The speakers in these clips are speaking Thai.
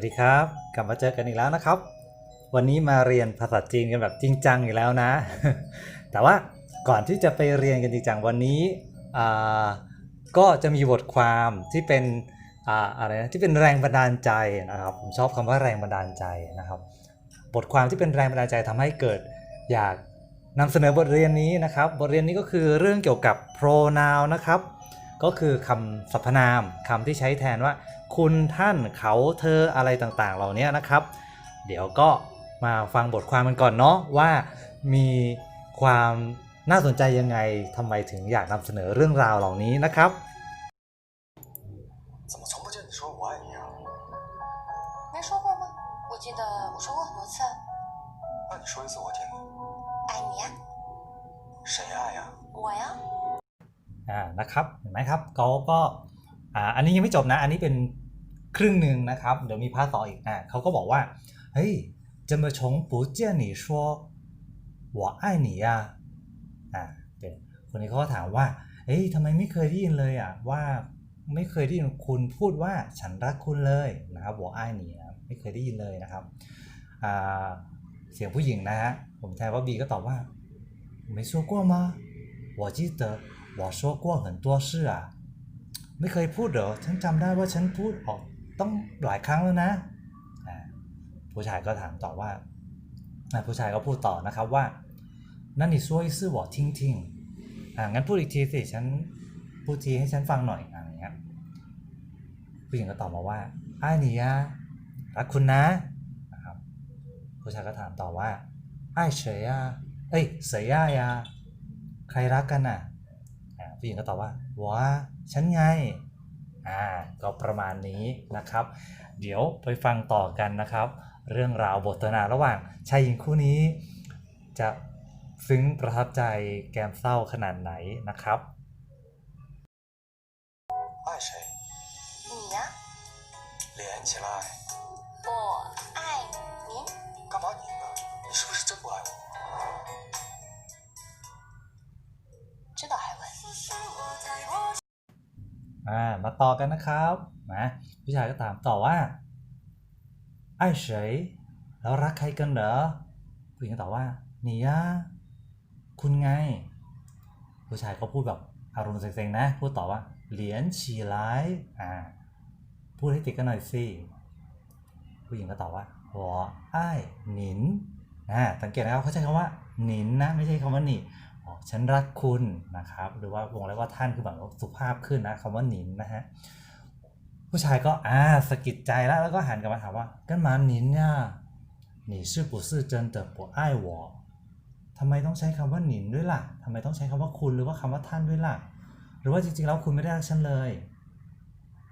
สวัสดีครับ กลับมาเจอกันอีกแล้วนะครับ วันนี้มาเรียนภาษาจีนกันแบบจริงจังอีกแล้วนะ แต่ว่าก่อนที่จะไปเรียนกันจริงจังวันนี้ก็จะมีบทความที่เป็นออะไรนะที่เป็นแรงบันดาลใจนะครับผมชอบคำว่าแรงบันดาลใจนะครับ บทความที่เป็นแรงบันดาลใจทำให้เกิดอยากนำเสนอบทเรียนนี้นะครับ บทเรียนนี้ก็คือเรื่องเกี่ยวกับ pronoun นะครับ ก็คือคำสรรพนามคำที่ใช้แทนว่า คุณท่านเขาเธออะไรต่างๆ เหล่านี้นะครับ เดี๋ยวก็มาฟังบทความกันก่อนเนาะว่ามีความน่าสนใจยังไงทำไมถึงอยากนำเสนอเรื่องราวเหล่านี้นะครับ ครับ เห็นไหมครับเขาก็ อ่า อันนี้ยังไม่จบนะ อันนี้เป็นครึ่งหนึ่งนะครับ เดี๋ยวมีพาร์ทสองอีก อ่าเขาก็บอกว่า เฮ้ยจะมาชง不见你说我爱你呀อ่าเป็นคนนี้เขาก็ถามว่า เฮ้ยทำไมไม่เคยได้ยินเลยอ่ะ ว่าไม่เคยได้ยินคุณพูดว่าฉันรักคุณเลยนะครับ我爱你นะไม่เคยได้ยินเลยนะครับ อ่า เสียงผู้หญิงนะฮะ ผมแทนว่าบีก็ตอบว่า没说过吗我记得 我说过很多事啊ไม่เคยพูดเหรอ ฉันจำได้ว่าฉันพูดออกต้องหลายครั้งแล้วนะอ่าผู้ชายก็ถามต่อว่าอ่าผู้ชายก็พูดต่อนะครับว่านั่น你说一次我听听อ่างั้นพูดอีกทีสิ ฉันพูดทีให้ฉันฟังหน่อยอะไรอย่างเงี้ยผู้หญิงก็ตอบมาว่าไอ้ายหนีอะรักคุณนะนะครับผู้ชายก็ถามต่อว่าไอ้ายเฉยอะเอ้ยเสยอะยะใครรักกันน่ะ อ่า ผู้หญิงก็ตอบว่าว้าฉันไงอ่าก็ประมาณนี้นะครับ เดี๋ยวไปฟังต่อกันนะครับ เรื่องราวบทสนทนาระหว่างชายหญิงคู่นี้ จะซึ้งประทับใจแกมเศร้าขนาดไหนนะครับ อ่ามาต่อกันนะครับนะผู้ชายก็ถามต่อว่าไอ้เฉยแล้วรักใครกันเหรอผู้หญิงก็ตอบว่าหนีอะคุณไง ผู้ชายก็พูดแบบอารมณ์เซ็งๆนะ พูดต่อว่าเหรียญฉีไลอ่าพูดให้ติดกันหน่อยสิผู้หญิงก็ตอบว่าหัวไอ้ายหนินอ่าสังเกตนะครับเขาใช้คำว่าหนินนะไม่ใช่คำว่าหนี ฉันรักคุณนะครับ หรือว่าวงเล็บว่าท่านคือแบบสุภาพขึ้นนะคำว่าหนินนะฮะผู้ชายก็อ่าสะกิดใจแล้วแล้วก็หันกลับมาถามว่ากันมาหนินเนี่ยหนีชื่อปู่ซื่อเจินเติบปู่ไอ้หวทำไมต้องใช้คำว่าหนินด้วยล่ะทำไมต้องใช้คำว่าคุณหรือว่าคำว่าท่านด้วยล่ะ หรือว่าจริงๆแล้วคุณไม่ได้รักฉันเลย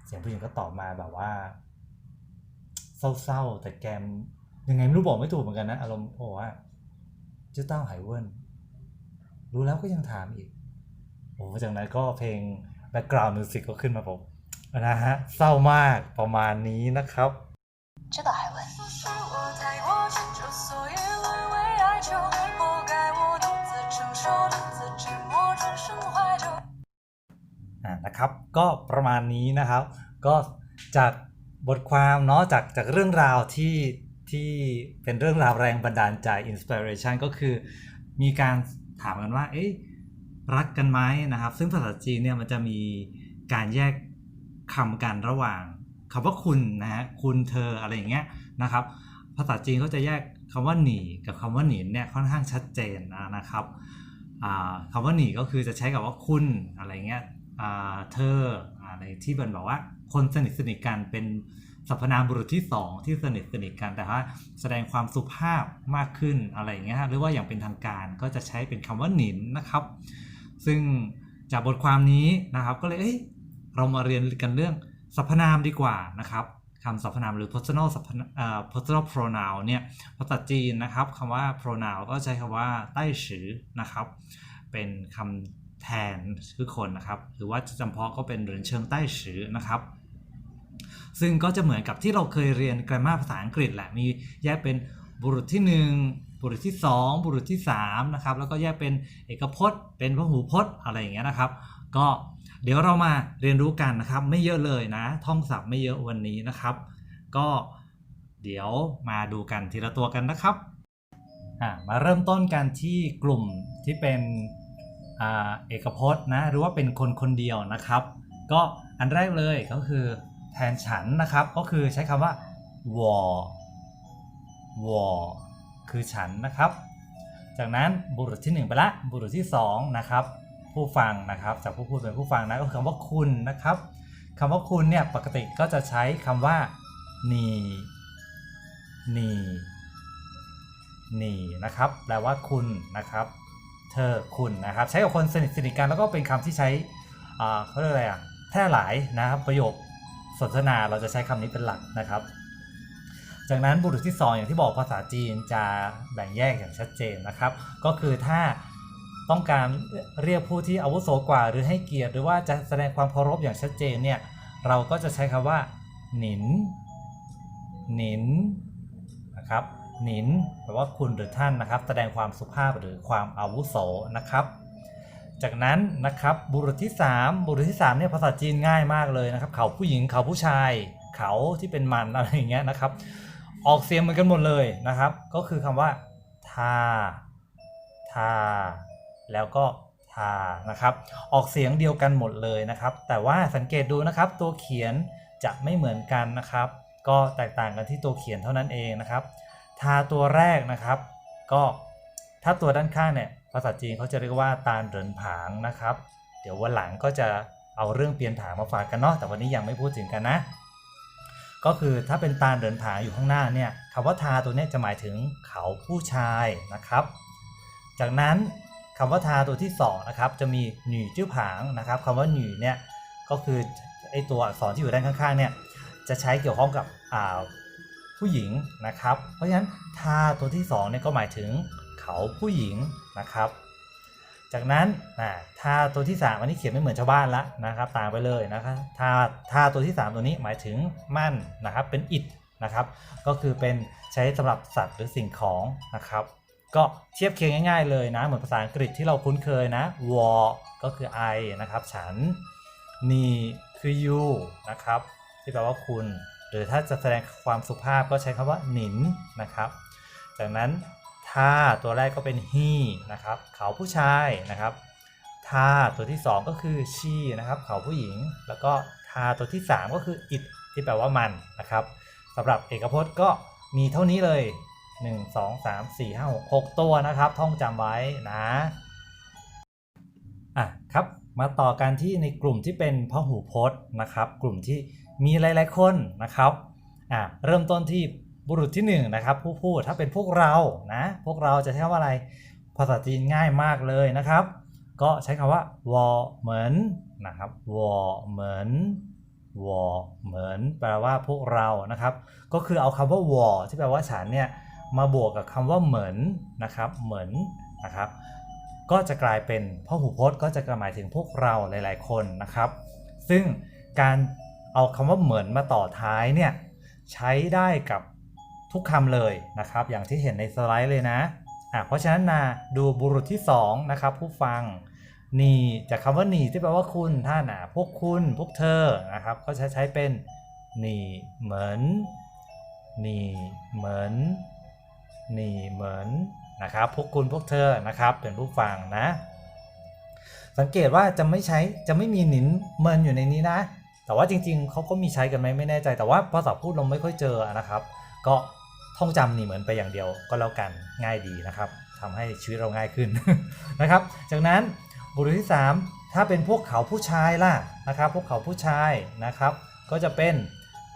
เสียงผู้หญิงก็ตอบมาแบบว่า เศร้าๆแต่แกมยังไงไม่รู้บอกไม่ถูกเหมือนกันนะอารมณ์โอ้โหาเจ้าเต้าไหเวิน รู้แล้วก็ยังถามอีก โอ้จากนั้นก็เพลง background music ก็ขึ้นมาผมนะฮะ เศร้ามากประมาณนี้นะครับ 知道还问？是我太过迁就，所以沦为哀求，活该我独自承受，独自寂寞，转身怀旧。 อ่านะครับ ก็ประมาณนี้นะครับ ก็จากบทความเนาะจากจากเรื่องราวที่ที่เป็นเรื่องราวแรงบันดาลใจ inspiration ก็คือมีการ ถามกันว่า เอ๊ะรักกันไหมนะครับ ซึ่งภาษาจีนเนี่ยมันจะมีการแยกคำกันระหว่างคำว่าคุณนะฮะคุณเธออะไรอย่างเงี้ยนะครับ ภาษาจีนก็จะแยกคำว่าหนีกับคำว่าหนินเนี่ยค่อนข้างชัดเจนนะครับอ่าคำว่าหนีก็คือจะใช้กับว่าคุณอะไรเงี้ยเธออะไรที่เป็นแบบว่าคนสนิทสนิทกันเป็น สรรพนามบุรุษที่สองที่สนิทสนิทกันแต่ว่าแสดงความสุภาพมากขึ้นอะไรอย่างเงี้ยฮะหรือว่าอย่างเป็นทางการก็จะใช้เป็นคำว่าหนินนะครับ ซึ่งจากบทความนี้นะครับก็เลยเอ้ยเรามาเรียนกันเรื่องสรรพนามดีกว่านะครับคำสรรพนามหรือ personal สรรพเอ่อ personal pronoun เนี่ยภาษาจีนนะครับคำว่า pronoun ก็ใช้คำว่าใต้ฉือนะครับ เป็นคำแทนคือคนนะครับ หรือว่าจำเพาะก็เป็นเหรินเชิงใต้ฉือนะครับ ซึ่งก็จะเหมือนกับที่เราเคยเรียน grammar ภาษาอังกฤษแหละมีแยกเป็นบุรุษที่ 1 บุรุษที่ 2 บุรุษที่3นะครับแล้วก็แยกเป็นเอกพจน์ เป็นพหูพจน์อะไรอย่างเงี้ยนะครับ ก็เดี๋ยวเรามาเรียนรู้กันนะครับ ไม่เยอะเลยนะ ท่องศัพท์ไม่เยอะวันนี้นะครับ ก็เดี๋ยวมาดูกันทีละตัวกันนะครับมาเริ่มต้นกันที่กลุ่มที่เป็นอเอกพจน์นะหรือว่าเป็นคนคนเดียวนะครับ ก็อันแรกเลยก็คือ แทนฉันนะครับ ก็คือใช้คำว่าวอวอคือฉันนะครับ จากนั้นบุรุษที่ 1 ไปละ บุรุษที่ 2 นะครับ ผู้ฟังนะครับ จากผู้พูดเป็นผู้ฟังนะก็คือคำว่าคุณนะครับคำว่าคุณเนี่ยปกติก็จะใช้คำว่านีนีนีนะครับ แปลว่าคุณนะครับ เธอคุณนะครับ ใช้กับคนสนิทสนิทกันแล้วก็เป็นคำที่ใช้อ่าเขาเรียกอะไรอะแพร่หลายนะครับประโยค สนทนาเราจะใช้คำนี้เป็นหลักนะครับ จากนั้นบุรุษที่ 2 อย่างที่บอกภาษาจีนจะแบ่งแยกอย่างชัดเจนนะครับ ก็คือถ้าต้องการเรียกผู้ที่อาวุโสกว่า หรือให้เกียรติหรือว่าจะแสดงความเคารพอย่างชัดเจนเนี่ยเราก็จะใช้คำว่าหนินหนินนะครับหนินแปลว่าคุณหรือท่านนะครับ แสดงความสุภาพหรือความอาวุโสนะครับ จากนั้นนะครับบุรุษที่ 3 บุรุษที่3เนี่ยภาษาจีนง่ายมากเลยนะครับ เขาผู้หญิงเขาผู้ชาย เขาที่เป็นมันอะไรอย่างเงี้ยนะครับ ออกเสียงเหมือนกันหมดเลยนะครับ ก็คือคำว่าทาทา แล้วก็ทานะครับ ออกเสียงเดียวกันหมดเลยนะครับ แต่ว่าสังเกตดูนะครับ ตัวเขียนจะไม่เหมือนกันนะครับ ก็แตกต่างกันที่ตัวเขียนเท่านั้นเองนะครับ ทาตัวแรกนะครับ ก็ ถ้าตัวด้านข้างเนี่ยภาษาจีนเขาจะเรียกว่าตาลเหรินผางนะครับ เดี๋ยววันหลังก็จะเอาเรื่องเปลี่ยนผางมาฝากกันเนาะแต่วันนี้ยังไม่พูดถึงกันนะ ก็คือถ้าเป็นตาลเดินผางอยู่ข้างหน้าเนี่ยคำว่าทาตัวนี้จะหมายถึงเขาผู้ชายนะครับ จากนั้นคำว่าทาตัวที่สองนะครับจะมีหนีจื้อผางนะครับคำว่าหนีเนี่ยก็คือไอตัวอักษรที่อยู่ด้านข้างๆเนี่ยจะใช้เกี่ยวข้องกับผู้หญิงนะครับ เพราะฉะนั้นทาตัวที่สองเนี่ยก็หมายถึง เขาผู้หญิงนะครับ จากนั้นนะทาตัวที่ 3 อันนี้เขียนไม่เหมือนชาวบ้านละนะครับ ต่างไปเลยนะครับทาทาตัวที่ 3 ตัวนี้หมายถึงมั่นนะครับ เป็นอิฐนะครับ ก็คือเป็นใช้สำหรับสัตว์หรือสิ่งของนะครับ ก็เทียบเคียงง่ายๆเลยนะ เหมือนภาษาอังกฤษที่เราคุ้นเคยนะ war ก็คือ I นะครับ ฉันนีคือ you นะครับ ที่แปลว่าคุณ หรือถ้าจะแสดงความสุภาพก็ใช้คำว่าหนินนะครับ จากนั้น ท่าตัวแรกก็เป็น he นะครับเขาผู้ชายนะครับท่าตัวที่ 2 ก็คือ she นะครับเขาผู้หญิง แล้วก็ท่าตัวที่ 3 ก็คือ it ที่แปลว่ามันนะครับสำหรับเอกพจน์ก็มีเท่านี้เลย 1 2 3 4 5 6 6 ตัวนะครับ ท่องจำไว้นะอะครับมาต่อกันที่ในกลุ่มที่เป็นพหูพจน์นะครับ กลุ่มที่มีหลาย ๆ คนนะครับอะเริ่มต้นที่ บุรุษที่หนึ่งนะครับผู้พูดถ้าเป็นพวกเรานะพวกเราจะใช้คำว่าอะไรภาษาจีนง่ายมากเลยนะครับ ก็ใช้คำว่าวอเหมือนนะครับวอเหมือนวอเหมือนแปลว่าพวกเรานะครับ ก็คือเอาคำว่าวอที่แปลว่าฉันเนี่ยมาบวกกับคำว่าเหมือนนะครับเหมือนนะครับก็จะกลายเป็นพหูพจน์ก็จะหมายถึงพวกเราหลาย ๆ คนนะครับ ซึ่งการเอาคำว่าเหมือนมาต่อท้ายเนี่ยใช้ได้กับ ทุกคำเลยนะครับ อย่างที่เห็นในสไลด์เลยนะอะเพราะฉะนั้นนะดูบุรุษที่สองนะครับผู้ฟังนีจากคำว่านีที่แปลว่าคุณท่านอะพวกคุณพวกเธอนะครับก็ใช้ใช้เป็นนีเหมือนนีเหมือนนีเหมือนนะครับพวกคุณพวกเธอนะครับเป็นผู้ฟังนะ สังเกตว่าจะไม่ใช้จะไม่มีหนินเมินอยู่ในนี้นะ แต่ว่าจริงๆเขาก็มีใช้กันไหมไม่แน่ใจแต่ว่าภาษาพูดเราไม่ค่อยเจอนะครับ ก็ ท่องจำนี่เหมือนไปอย่างเดียวก็แล้วกันง่ายดีนะครับทำให้ชีวิตเราง่ายขึ้นนะครับ จากนั้นบุรุษที่ 3 ถ้าเป็นพวกเขาผู้ชายล่ะนะครับ พวกเขาผู้ชายนะครับ ก็จะเป็น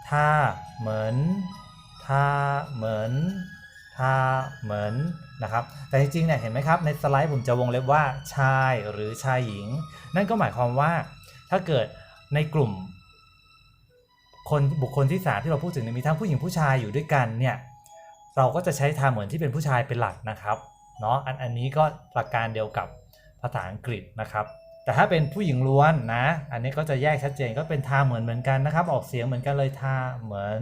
ท่าเหมือนท่าเหมือนท่าเหมือนนะครับแต่จริงๆเนี่ยเห็นไหมครับในสไลด์ผมจะวงเล็บว่าชายหรือชายหญิง นั่นก็หมายความว่าถ้าเกิดในกลุ่ม คนบุคคลที่สามที่เราพูดถึงมีทั้งผู้หญิงผู้ชายอยู่ด้วยกันเนี่ย เราก็จะใช้ทางเหมือนที่เป็นผู้ชายเป็นหลักนะครับเนาะอันอันนี้ก็หลักการเดียวกับภาษาอังกฤษนะครับ แต่ถ้าเป็นผู้หญิงล้วนนะ อันนี้ก็จะแยกชัดเจนก็เป็นทาเหมือนเหมือนกันนะครับ ออกเสียงเหมือนกันเลยทาเหมือน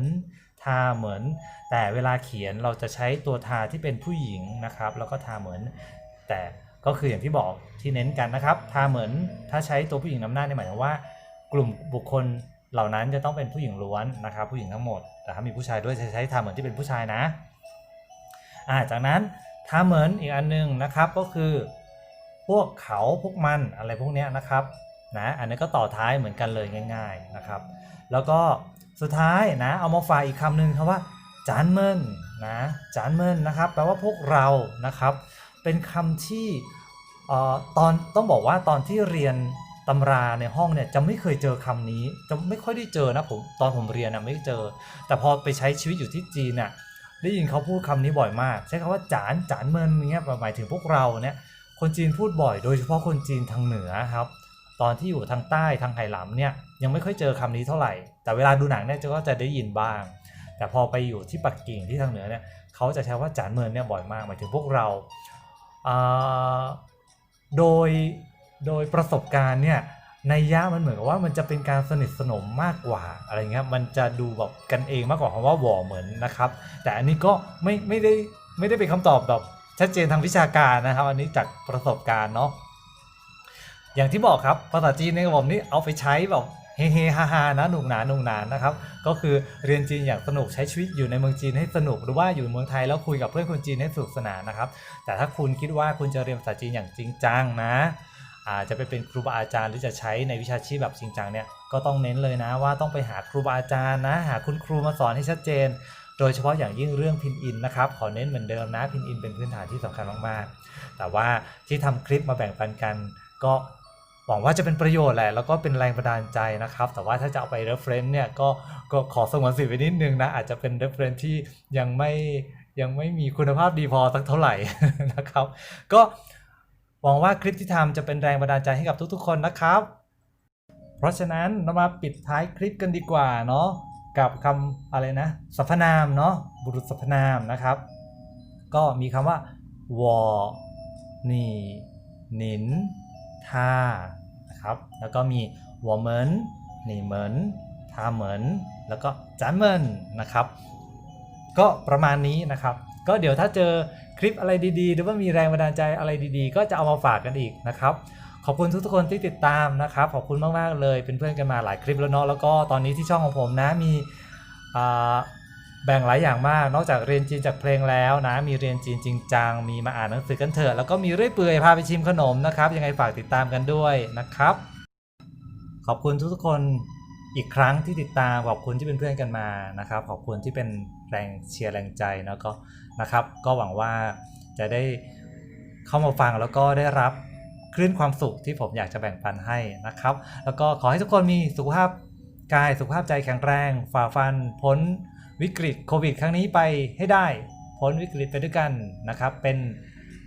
ทาเหมือน แต่เวลาเขียนเราจะใช้ตัวทาที่เป็นผู้หญิงนะครับ แล้วก็ทาเหมือน แต่ก็คืออย่างที่บอกที่เน้นกันนะครับ ทาเหมือนถ้าใช้ตัวผู้หญิงนำหน้าเนี่ยหมายถึงว่า กลุ่มบุคคลเหล่านั้นจะต้องเป็นผู้หญิงล้วนนะครับ ผู้หญิงทั้งหมด แต่ถ้ามีผู้ชายด้วยจะใช้ทาเหมือนที่เป็นผู้ชายนะ อ่าจากนั้นทาเหมือนอีกอันหนึงนะครับก็คือพวกเขาพวกมันอะไรพวกเนี้ยนะครับนะอันนี้ก็ต่อท้ายเหมือนกันเลยง่าย ๆนะครับ แล้วก็สุดท้ายนะเอามาฝากอีกคำหนึ่งครับว่าจานเมินนะจานเมินนะครับแปลว่าพวกเรานะครับเป็นคำที่เอ่อตอนต้องบอกว่าตอนที่เรียนตำราในห้องเนี่ยจะไม่เคยเจอคำนี้ จะไม่ค่อยได้เจอนะผมตอนผมเรียนนะไม่เจอ แต่พอไปใช้ชีวิตอยู่ที่จีนน่ะ ได้ยินเขาพูดคำนี้บ่อยมาก ใช้คำว่าจานจานเมินเนี้ยหมายถึงพวกเราเนี่ยคนจีนพูดบ่อย โดยเฉพาะคนจีนทางเหนือครับ ตอนที่อยู่ทางใต้ทางไหหลำเนี่ยยังไม่ค่อยเจอคำนี้เท่าไหร่ แต่เวลาดูหนังเนี่ยก็จะได้ยินบ้าง แต่พอไปอยู่ที่ปักกิ่งที่ทางเหนือเนี่ยเขาจะใช้ว่าจานเมินเนี่ยบ่อยมากหมายถึงพวกเราโดยโดยประสบการณ์เนี่ย ในยะมันเหมือนกับว่ามันจะเป็นการสนิทสนมมากกว่าอะไรเงี้ยมันจะดูแบบกันเองมากกว่าคำว่าหว่อเหมือนนะครับ แต่อันนี้ก็ไม่ไม่ได้ไม่ได้เป็นคำตอบแบบชัดเจนทางวิชาการนะครับ อันนี้จากประสบการณ์เนาะอย่างที่บอกครับภาษาจีนในผมนี่เอาไปใช้แบบเฮเฮฮาฮานะหนุกหนานหนุกหนานนะครับ ก็คือเรียนจีนอย่างสนุกใช้ชีวิตอยู่ในเมืองจีนให้สนุกหรือว่าอยู่เมืองไทยแล้วคุยกับเพื่อนคนจีนให้สนุกสนานนะครับ แต่ถ้าคุณคิดว่าคุณจะเรียนภาษาจีนอย่างจริงจังนะ จจะไปเป็นครูบาอาจารย์หรือจะใช้ในวิชาชีพแบบจริงจังเนี่ยก็ต้องเน้นเลยนะว่าต้องไปหาครูบาอาจารย์นะ หาคุณครูมาสอนให้ชัดเจน โดยเฉพาะอย่างยิ่งเรื่องพินอินนะครับขอเน้นเหมือนเดิมนะพินอินเป็นพื้นฐานที่สำคัญมากๆ แต่ว่าที่ทำคลิปมาแบ่งปันกัน ก็หวังว่าจะเป็นประโยชน์แหละแล้วก็เป็นแรงบันดาลใจนะครับ แต่ว่าถ้าจะเอาไป reference เนี่ยก็ก็ขอสงวนสิทธิ์ไว้นิดนึงนะอาจจะเป็น reference ที่ยังไม่ยังไม่มีคุณภาพดีพอสักเท่าไหร่นะครับ ก็ หวังว่าคลิปที่ทำจะเป็นแรงบันดาลใจให้กับทุกๆ คนนะครับ เพราะฉะนั้นเรามาปิดท้ายคลิปกันดีกว่าเนาะกับคำอะไรนะสรรพนามเนาะบุรุษสรรพนามนะครับ ก็มีคำว่าวอนี่หนินท่านะครับ แล้วก็มีวอเหมินหนี่เหมินท่าเหมินแล้วก็จานเหมินนะครับ ก็ประมาณนี้นะครับ ก็เดี๋ยวถ้าเจอคลิปอะไรดีๆ หรือว่ามีแรงบันดาลใจอะไรดีๆ ก็จะเอามาฝากกันอีกนะครับขอบคุณทุกๆคนที่ติดตามนะครับ ขอบคุณมากๆเลยเป็นเพื่อนกันมาหลายคลิปแล้วเนาะแล้วก็ตอนนี้ที่ช่องของผมนะมีแบ่งหลายอย่างมาก นอกจากเรียนจีนจากเพลงแล้วนะ มีเรียนจีนจริงจัง มีมาอ่านหนังสือกันเถอะแล้วก็มีเรื่อยเปื่อยพาไปชิมขนมนะครับ ยังไงฝากติดตามกันด้วยนะครับ ขอบคุณทุกๆคนอีกครั้งที่ติดตามขอบคุณที่เป็นเพื่อนกันมานะครับ ขอบคุณที่เป็น แรงเชียร์แรงใจแล้วก็นะครับ ก็หวังว่าจะได้เข้ามาฟังแล้วก็ได้รับคลื่นความสุขที่ผมอยากจะแบ่งปันให้นะครับ แล้วก็ขอให้ทุกคนมีสุขภาพกายสุขภาพใจแข็งแรง ฝ่าฟันพ้นวิกฤตโควิด ครั้งนี้ไปให้ได้ พ้นวิกฤตไปด้วยกันนะครับ เป็น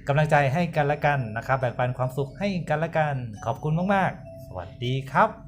กำลังใจให้กันและกันนะครับ แบ่งปันความสุขให้กันและกัน ขอบคุณมาก ๆ สวัสดีครับ